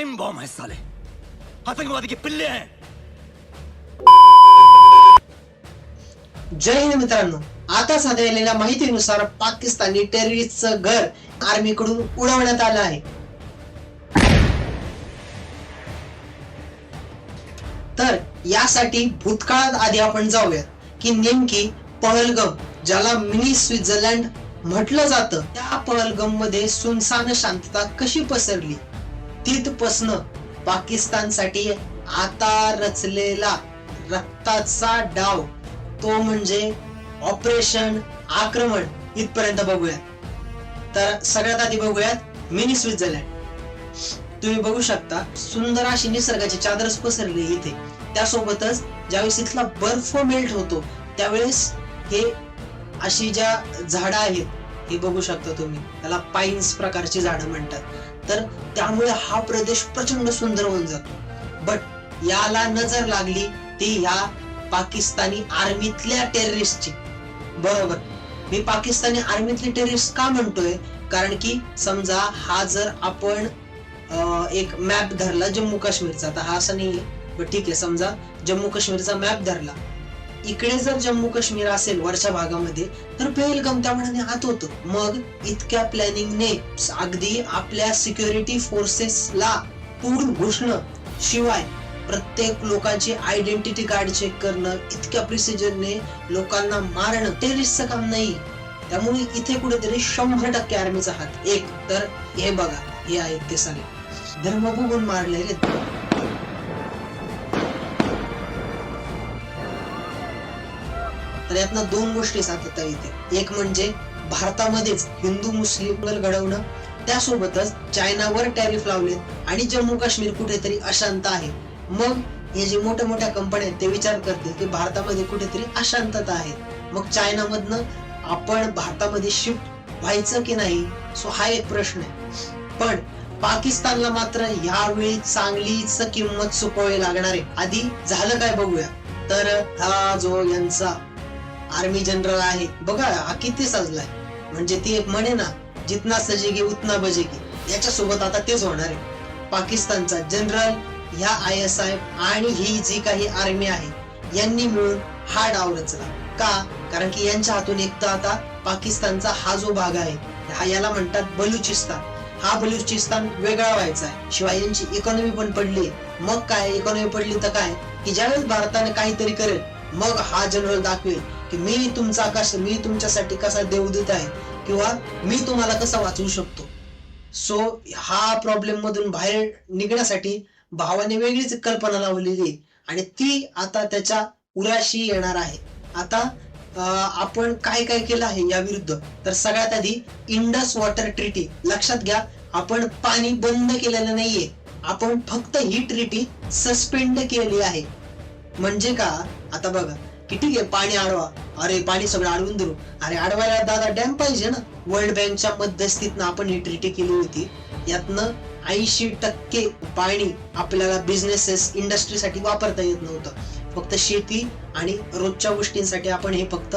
Time bomb है साले आतंकवादी के पिल्ले हैं जय हिंद मित्रांनो. आता साध्या माहितीनुसार पाकिस्तानी टेररिस्टचं घर आर्मीकडून उडवण्यात आलं आहे. तर यासाठी भूतकाळात आधी आपण जाऊया की नेमकी पहलगम ज्याला मिनी स्वित्झर्लंड म्हटलं जातं त्या पहलगममध्ये सुनसान शांतता कशी पसरली? तिथपासनं पाकिस्तानसाठी आता रचलेला रक्ताचा डाव तो म्हणजे ऑपरेशन आक्रमण इथपर्यंत बघूया तर सगळ्यात आधी बघूयात मिनी स्वित्झर्लंड. तुम्ही बघू शकता सुंदर अशी निसर्गाची चादरच पसरली इथे. त्यासोबतच ज्यावेळेस इथला बर्फ मेल्ट होतो त्यावेळेस हे अशी ज्या झाडं आहेत हे बघू शकता तुम्ही. त्याला पाईन्स प्रकारची झाडं म्हणतात. तर त्यामुळे हा प्रदेश प्रचंड सुंदर होऊन जातो. बट याला नजर लागली ती ह्या पाकिस्तानी आर्मीतल्या टेररिस्टची बरोबर. मी पाकिस्तानी आर्मीतले टेररिस्ट का म्हणतोय? कारण की समजा हा जर आपण एक मॅप धरला जम्मू काश्मीरचा आता हा असं नाही ठीक आहे. समजा जम्मू काश्मीरचा मॅप धरला. इकडे जर जम्मू काश्मीर असेल वरच्या भागामध्ये तर पेहलगाम त्या म्हणाने आत होत. मग इतक्या प्लॅनिंगने अगदी आपल्या सिक्युरिटी फोर्सेसला पूर्ण घुसणं शिवाय प्रत्येक लोकांची आयडेंटिटी कार्ड चेक करणं इतक्या प्रिसिजनने लोकांना मारणं टेरिस्टचं काम नाही. त्यामुळे इथे कुठेतरी शंभर टक्के आर्मीचा हात. एक तर हे बघा हे आहेत ते सगळे. धर्म मारलेले. मारले रे तर यातनं दोन गोष्टी सांगता येते एक म्हणजे भारतामध्येच हिंदू मुस्लिम घडवणं त्यासोबतच चायनावर टॅरिफ लावले आणि जम्मू काश्मीर कुठेतरी अशांत आहे. मग हे जे मोठ्या मोठ्या कंपन्या आहेत ते विचार करतील की भारतामध्ये कुठेतरी अशांतता आहे. मग चायनामधनं आपण भारतामध्ये शिफ्ट व्हायचं की नाही सो हा एक प्रश्न आहे. पण पाकिस्तानला मात्र यावेळी चांगलीच किंमत चुकवावी लागणार आहे. आधी झालं काय बघूया. तर हा जो यांचा आर्मी जनरल आहे. बघा हा किती सजलाय. म्हणजे ती एक म्हणे ना जितना सजेगी उतना बजेगी. याच्यासोबत आता तेच होणार आहे. पाकिस्तानचा जनरल ह्या आय एस आय आणि ही जी काही आर्मी आहे यांनी मिळून हा डाव रचला. का? कारण की यांच्या हातून एक तर आता पाकिस्तानचा हा जो भाग आहे हा याला म्हणतात बलुचिस्तान. हा बलुचिस्तान वेगळा व्हायचा आहे. शिवाय यांची इकॉनॉमी पण पडली मग काय? इकॉनॉमी पडली तर काय? की ज्यावेळेस भारताने काहीतरी करेल मग हा जनरल दाखवेल. की मी तुमचा आकाश मी तुमच्यासाठी कसा देवदूत आहे? किंवा मी तुम्हाला कसा वाचवू शकतो? सो हा प्रॉब्लेम मधून बाहेर निघण्यासाठी भावाने वेगळीच कल्पना लावलेली आहे. आणि ती आता त्याच्या उराशी येणार आहे. आता आपण काय काय केलं आहे या विरुद्ध तर सगळ्यात आधी इंडस वॉटर ट्रिटी. लक्षात घ्या आपण पाणी बंद केलेलं नाहीये. आपण फक्त ही ट्रिटी सस्पेंड केली आहे. म्हणजे का? आता बघा. किती ठीक पाणी अडवा अरे पाणी सगळं अडवून धरू. अरे अडवायला दादा डॅम पाहिजे ना. वर्ल्ड बँकच्या मध्यस्थीतनं आपण ही ट्रिटी केली होती. यातनं ऐंशी टक्के पाणी आपल्याला बिझनेसेस इंडस्ट्रीसाठी वापरता येत नव्हतं. फक्त शेती आणि रोजच्या गोष्टींसाठी आपण हे फक्त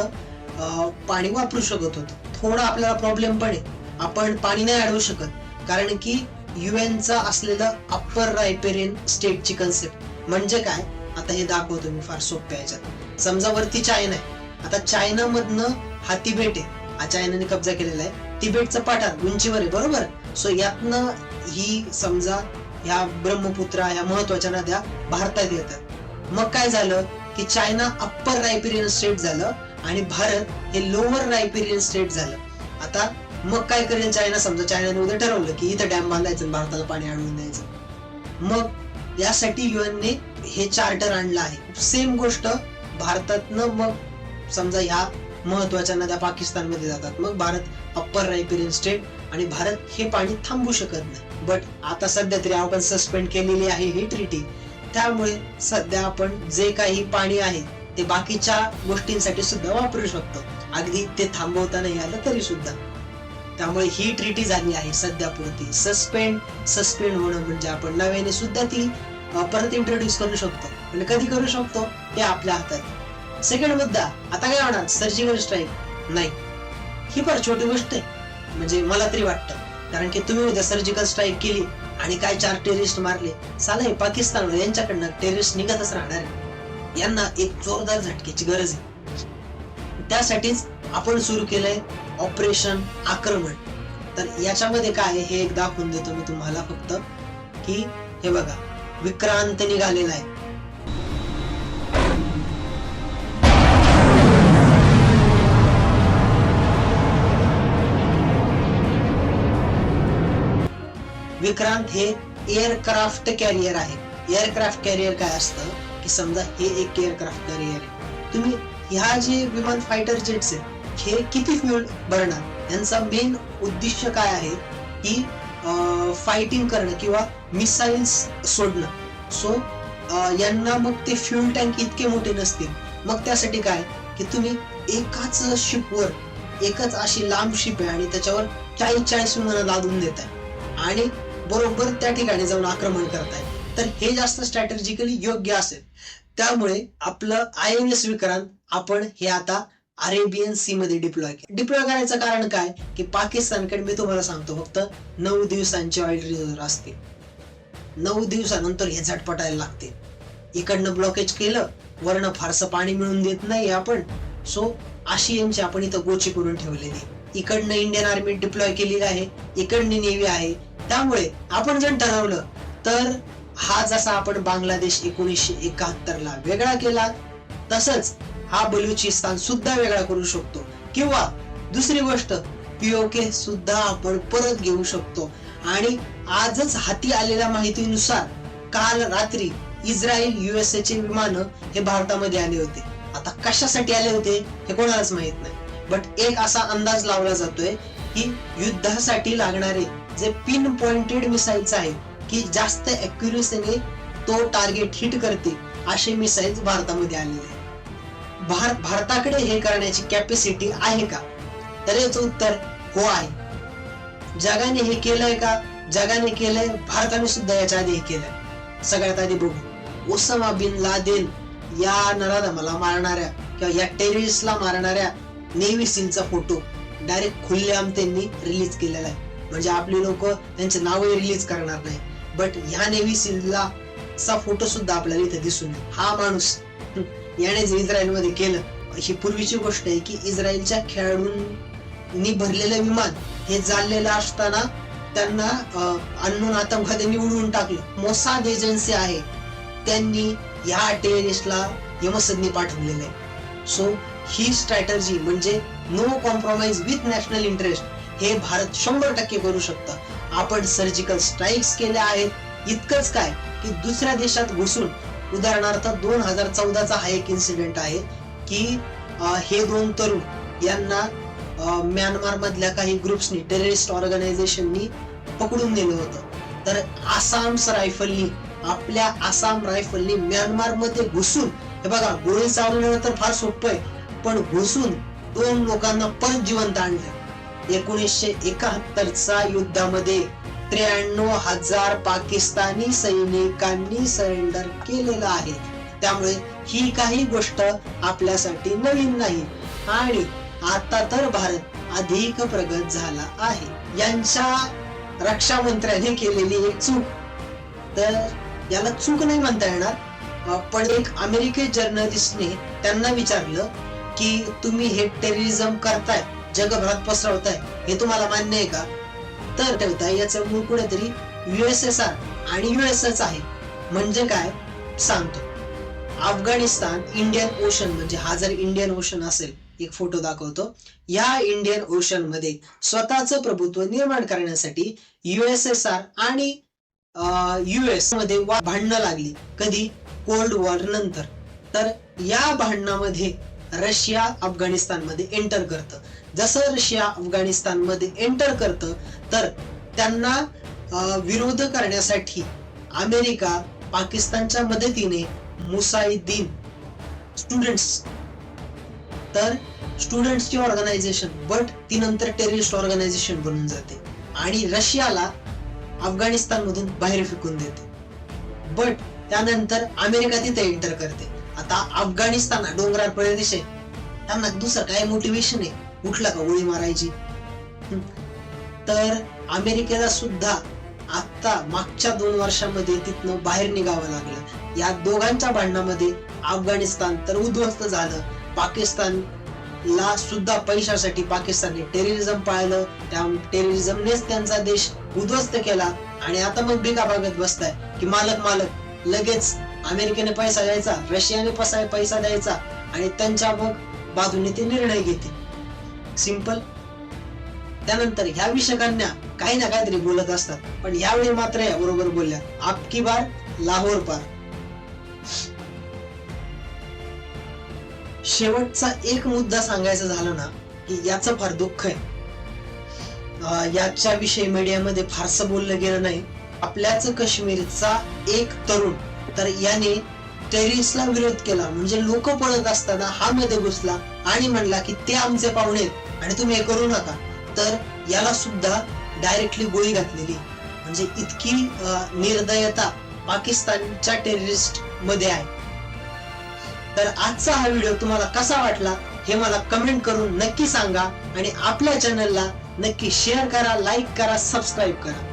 पाणी वापरू शकत होतो. थोडा आपल्याला प्रॉब्लेम पण आहे. आपण पाणी नाही अडवू शकत. कारण की युएनचा असलेलं अप्पर रायपेरियन स्टेटची कन्सेप्ट म्हणजे काय? आता हे दाखवतो मी फार सोप्या याच्यात. समजा वरती चायना आहे. आता चायना मधनं हा तिबेट आहे. हा चायनाने कब्जा केलेला आहे. तिबेटचा पाठार उंचीवर आहे बरोबर? सो यातनं ही समजा ह्या ब्रह्मपुत्रा ह्या महत्त्वाच्या नद्या भारतात येतात. मग काय झालं? की चायना अप्पर रायपेरियन स्टेट झालं आणि भारत हे लोअर रायपेरियन स्टेट झालं. आता मग काय करेल चायना? समजा चायनाने उद्या ठरवलं की इथं डॅम बांधायचं भारताला पाणी अडवून द्यायचं. मग यासाठी युएनने हे चार्टर आणलं आहे. सेम गोष्ट भारतातनं मग समजा ह्या महत्त्वाच्या नद्या पाकिस्तानमध्ये जातात. मग भारत अप्पर रायपेरियन स्टेट आणि भारत हे पाणी थांबू शकत नाही. बट आता सध्या तरी आपण सस्पेंड केलेली आहे ही ट्रिटी त्यामुळे सध्या आपण जे काही पाणी आहे ते बाकीच्या गोष्टींसाठी सुद्धा वापरू शकतो. अगदी ते थांबवता नाही आलं तरी सुद्धा. त्यामुळे ही ट्रिटी झाली आहे सध्या पुरती. सस्पेंड सस्पेंड होणं म्हणजे आपण नव्याने सुद्धा ती परत इंट्रोड्यूस करू शकतो. आणि कधी करू शकतो? हे आपल्या हातात सेकंड मुद्दा आता काय होणार? सर्जिकल स्ट्राईक नाही. ही फार छोटी गोष्ट आहे. म्हणजे मला तरी वाटतं. कारण की तुम्ही उद्या सर्जिकल स्ट्राईक केली आणि काय चार टेरिस्ट मारले. साला हे पाकिस्तान यांच्याकडनं टेरिस्ट निघतच राहणार आहे. यांना एक जोरदार झटक्याची गरज आहे. त्यासाठीच आपण सुरू केलंय ऑपरेशन आक्रमण. तर याच्यामध्ये काय आहे हे एक दाखवून देतो मी तुम्हाला फक्त. की हे बघा विक्रांत निघालेला आहे. विक्रांत हे एअरक्राफ्ट कॅरियर आहे. एअरक्राफ्ट कॅरियर काय असतं? की समजा हे एक एअरक्राफ्ट कॅरियर आहे. तुम्ही ह्या जे विमान फायटर जेट्स आहेत हे किती फ्युल भरणार? यांचा मेन उद्दिष्ट काय आहे? की फायटिंग करणं किंवा मिसाईल्स सोडणं. सो यांना मग ते फ्युल टँक इतके मोठे नसतील. मग त्यासाठी काय? की तुम्ही एकाच शिपवर एकच अशी लांब शिप आहे आणि त्याच्यावर चाळीस चाळीस विमानं लादून देत आहे आणि बरोबर त्या ठिकाणी जाऊन आक्रमण करताय तर हे जास्त स्ट्रॅटेजिकली योग्य असेल. त्यामुळे आपलं आय एन एस विक्रांत आपण हे आता अरेबियन सी मध्ये डिप्लॉय केलं. डिप्लॉय करायचं कारण काय? की पाकिस्तानकडे मी तुम्हाला सांगतो फक्त नऊ दिवसांचे ऑइल रिझर्व असते. नऊ दिवसानंतर हे झटपटायला लागते. इकडनं ब्लॉकेज केलं वरनं फारसं पाणी मिळून देत नाही आपण. सो आशियनची आपण इथं गोची करून ठेवलेली. इकडनं इंडियन आर्मी डिप्लॉय केलेली आहे इकडनी नेव्ही आहे त्यामुळे आपण जर ठरवलं तर हा जसा आपण बांगलादेश एकोणीसशे एकाहत्तर ला वेगळा केला तसंच हा बलुचिस्तान सुद्धा वेगळा करू शकतो. किंवा दुसरी गोष्ट पीओके सुद्धा आपण परत घेऊ शकतो. आणि आजच हाती आलेल्या माहितीनुसार काल रात्री इस्रायल युएसएचे विमान हे भारतामध्ये आले होते. आता कशासाठी आले होते हे कोणालाच माहीत नाही. बट एक असा अंदाज लावला जातोय की युद्धासाठी लागणारे जे पिन पॉइंटेड मिसाईल्स आहेत की जास्त अॅक्युरेसीने तो टार्गेट हिट करते असे मिसाईल्स भारतामध्ये आलेले आहेत. भारत भारताकडे हे करण्याची कॅपॅसिटी आहे का? तर याचं उत्तर हो आहे. जगाने हे केलंय का? जगाने केलंय भारताने सुद्धा याच्या आधी हे केलंय. सगळ्यात आधी बघू. ओसामा बिन लादेन या नराधमाला मारणाऱ्या किंवा या टेररिस्टला मारणाऱ्या नेव्ही सीलचा फोटो डायरेक्ट खुल्लेआम त्यांनी रिलीज केलेला आहे. म्हणजे आपले लोक त्यांचे नावही रिलीज करणार नाही. बट ह्या नेव्ही सीलला चा फोटो सुद्धा आपल्याला इथे दिसून येईल. हा माणूस याने जे इस्रायलमध्ये केलं ही पूर्वीची गोष्ट आहे की इस्रायलच्या खेळाडूंनी भरलेलं विमान हे चाललेलं असताना त्यांना अननोन आतंकवाद्यांनी उडवून टाकलं. मोसाद एजन्सी आहे. त्यांनी ह्या टेरिस्टला यमसदनी पाठवलेलं आहे. सो ही स्ट्रॅटर्जी म्हणजे no compromise with national interest हे भारत शंभर टक्के करू शकतं. आपण सर्जिकल स्ट्राईक्स केल्या आहेत. इतकंच काय की दुसऱ्या देशात घुसून उदाहरणार्थ दोन हजार चौदाचा हा एक इन्सिडेंट आहे की हे दोन तरुण यांना म्यानमार मधल्या काही ग्रुप्सनी टेररिस्ट ऑर्गनायझेशननी पकडून नेलं होतं. तर आसाम रायफलनी आपल्या आसाम रायफलनी म्यानमारमध्ये घुसून हे बघा गोळी चालवणं तर फार सोपं आहे पण घुसून दोन लोकांना परत जिवंत आणलं एकोणीसशे एकाहत्तरचा युद्धामध्ये त्र्याण्णव हजार पाकिस्तानी सैनिकांनी सरेंडर केलेलं आहे. त्यामुळे ही काही गोष्ट आपल्यासाठी नवीन नाही. आणि आता तर भारत अधिक प्रगत झाला आहे. यांच्या रक्षा मंत्र्याने केलेली एक चूक तर याला चूक नाही म्हणता येणार. पण एक अमेरिकी जर्नलिस्टने त्यांना विचारलं की तुम्ही हे टेररिझम करताय. जगभरात पसरवताय हे तुम्हाला मान्य आहे का? तर ठेवताय याचं मूळ कुठेतरी युएसएसआर आणि युएसएच आहे. म्हणजे काय? सांगतो. अफगाणिस्तान इंडियन ओशन म्हणजे हा जर इंडियन ओशन असेल एक फोटो दाखवतो. या इंडियन ओशनमध्ये स्वतःच प्रभुत्व निर्माण करण्यासाठी युएसएसआर आणि युएसमध्ये भांडणं लागली. कधी? कोल्ड वॉर नंतर. तर या भांडणामध्ये रशिया अफगाणिस्तानमध्ये एंटर करतं. जसं रशिया अफगाणिस्तानमध्ये एंटर करतं तर त्यांना विरोध करण्यासाठी अमेरिका पाकिस्तानच्या मदतीने मुसाईद्दीन स्टुडंट्स तर स्टुडंट्सची ऑर्गनायझेशन बट ती नंतर टेररिस्ट ऑर्गनायझेशन बनून जाते. आणि रशियाला अफगाणिस्तान मधून बाहेर फेकून देते. बट त्यानंतर अमेरिका तिथे एंटर करते. आता अफगाणिस्तान डोंगराळ प्रदेश आहे. त्यांना दुसरं काय मोटिवेशन आहे? उठला का गोळी मारायची? तर अमेरिकेला सुद्धा आता मागच्या दोन वर्षामध्ये तिथनं बाहेर निघावं लागलं. या दोघांच्या भांडणामध्ये अफगाणिस्तान तर उद्ध्वस्त झालं. पाकिस्तान ला सुद्धा पैशासाठी पाकिस्तानने टेररिझम पाळलं. त्या टेररिझमनेच त्यांचा देश उद्ध्वस्त केला. आणि आता मग बिगा भागत बसताय की मालक मालक लगेच अमेरिकेने पैसा द्यायचा रशियाने पैसा पैसा द्यायचा आणि त्यांच्या मग बाजूने ते निर्णय घेते सिंपल त्यानंतर ह्या विषयकांना काही ना काहीतरी बोलत असतात. पण यावेळी मात्र या बरोबर बोलल्या. आपकी बार लाहोर पार. शेवटचा एक मुद्दा सांगायचा झाला ना की याचं फार दुःख आहे. याच्या विषयी मीडियामध्ये फारसं बोललं गेलं नाही. आपल्याच काश्मीरचा एक तरुण तर याने टेरिसला विरोध केला. म्हणजे लोक पळत असताना हा मध्ये घुसला आणि म्हणला की ते आमचे पाहुणे आहेत आणि तुम्ही हे करू नका. तर याला सुद्धा डायरेक्टली गोळी घातलेली. म्हणजे इतकी निर्दयता पाकिस्तानच्या टेररिस्टमध्ये आहे. तर आजचा हा व्हिडिओ तुम्हाला कसा वाटला हे मला कमेंट करून नक्की सांगा आणि आपल्या चॅनलला नक्की शेअर करा लाईक करा सबस्क्राईब करा.